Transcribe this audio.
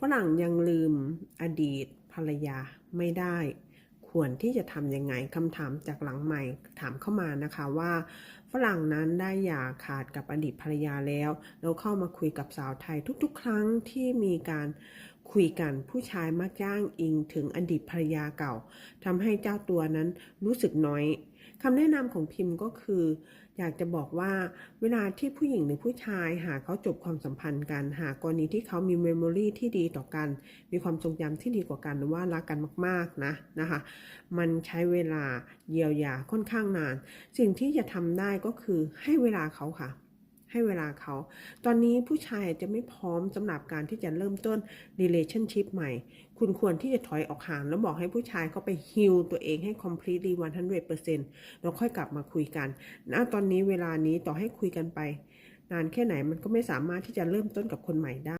ฝรั่งยังลืมอดีตภรรยาไม่ได้ ควรที่จะทำยังไงคำถามจากหลังใหม่ถามเข้ามานะคะว่า ฝรั่งนั้นได้หย่าขาดกับอดีตภรรยาแล้ว แล้วเข้ามาคุยกับสาวไทยทุกๆ ครั้งที่มีการ คุยกันผู้ชายมักย่างอิงถึงอดีตภรรยาเก่าทำให้เจ้าตัวนั้นรู้สึกน้อยคำแนะนำของพิมพ์ก็คือ อยากจะบอกว่าเวลาที่ผู้หญิงหรือผู้ชายหากเขาจบความสัมพันธ์กัน หากกรณีที่เขามีเมมโมรีที่ดีต่อกัน มีความทรงจำที่ดีกว่ากันหรือว่ารักกันมากๆนะนะคะ มันใช้เวลาเยียวยาค่อนข้างนาน สิ่งที่จะทำได้ก็คือให้เวลาเขาค่ะ ให้เวลาเขา ตอนนี้ผู้ชายจจะไม่พร้อมสำหรับการที่จะเริ่มต้น relationship ใหม่ คุณควรที่จะถอยออกห่างแล้วบอกให้ผู้ชายเขาไปฮิลตัวเองให้ completely 100%แล้วค่อยกลับมาคุยกันณตอนนี้เวลานี้ต่อให้คุยกันไป นานแค่ไหนมันก็ไม่สามารถที่จะเริ่มต้นกับคนใหม่ได้